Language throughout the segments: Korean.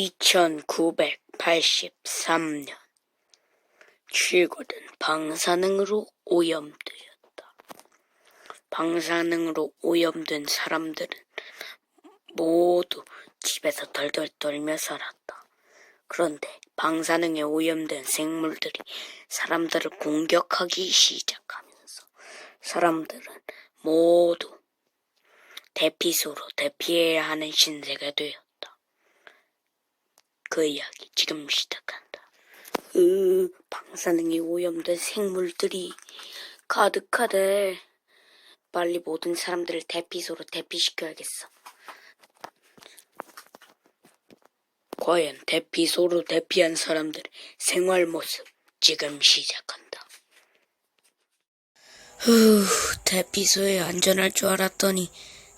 2983년 최고는 방사능으로 오염되었다. 방사능으로 오염된 사람들은 모두 집에서 덜덜 떨며 살았다. 그런데 방사능에 오염된 생물들이 사람들을 공격하기 시작하면서 사람들은 모두 대피소로 대피해야 하는 신세가 되었다. 그 이야기 지금 시작한다. 으, 방사능이 오염된 생물들이 가득하대. 빨리 모든 사람들을 대피소로 대피시켜야겠어. 과연 대피소로 대피한 사람들의 생활 모습 지금 시작한다. 후, 대피소에 안전할 줄 알았더니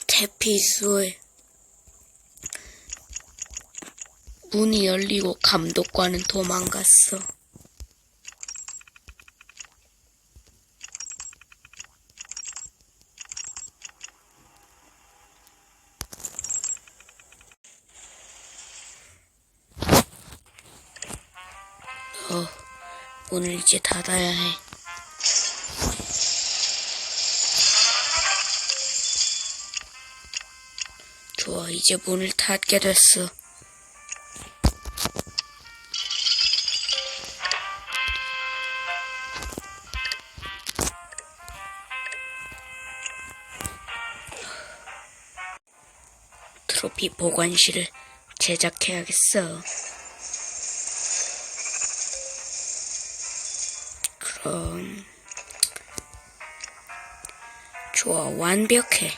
대피소에 문이 열리고 감독관은 도망갔어. 어, 문을 이제 닫아야 해. 좋아, 이제 문을 닫게 됐어. 트로피 보관실을 제작해야겠어. 그럼 좋아 완벽해.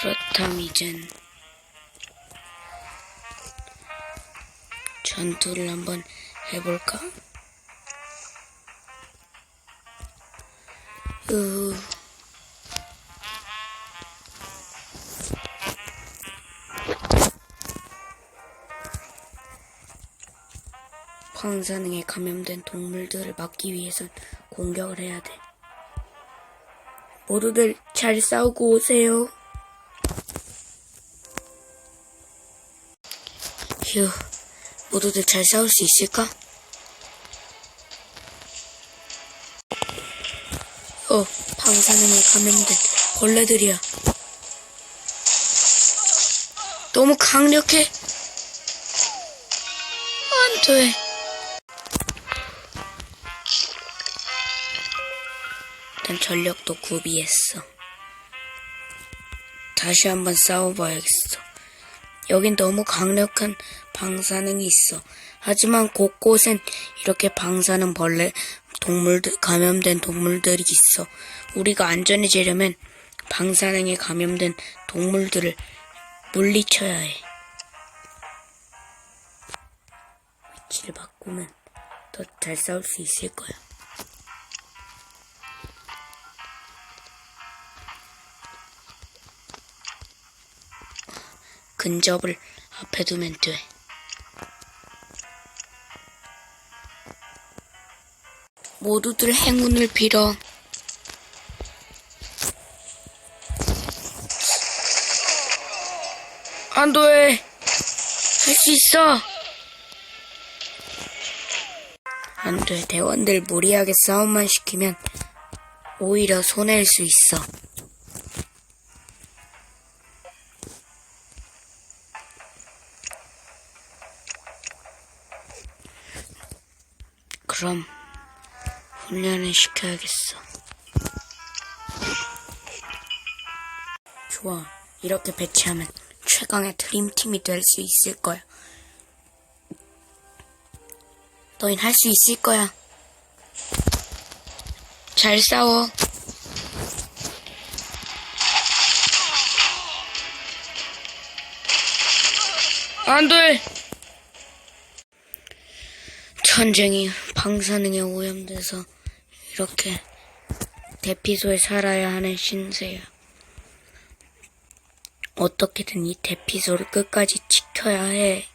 그렇다면 이젠 전투를 한번 해볼까? 으 황사능에 감염된 동물들을 막기 위해선 공격을 해야 돼. 모두들 잘 싸우고 오세요. 휴, 모두들 잘 싸울 수 있을까? 어, 방사능에 감염된 벌레들이야. 너무 강력해. 안 돼. 일단 전력도 구비했어. 다시 한번 싸워봐야겠어. 여긴 너무 강력한 방사능이 있어. 하지만 곳곳엔 이렇게 방사능 벌레 동물들 감염된 동물들이 있어. 우리가 안전해지려면 방사능에 감염된 동물들을 물리쳐야 해. 위치를 바꾸면 더 잘 싸울 수 있을 거야. 근접을 앞에 두면 돼. 모두들 행운을 빌어. 안 돼. 할 수 있어. 안 돼. 대원들 무리하게 싸움만 시키면 오히려 손해일 수 있어. 그럼 훈련을 시켜야겠어. 좋아. 이렇게 배치하면 최강의 드림팀이 될 수 있을 거야. 너흰 할 수 있을 거야. 잘 싸워. 안 돼! 전쟁이 방사능에 오염돼서 이렇게 대피소에 살아야 하는 신세야. 어떻게든 이 대피소를 끝까지 지켜야 해.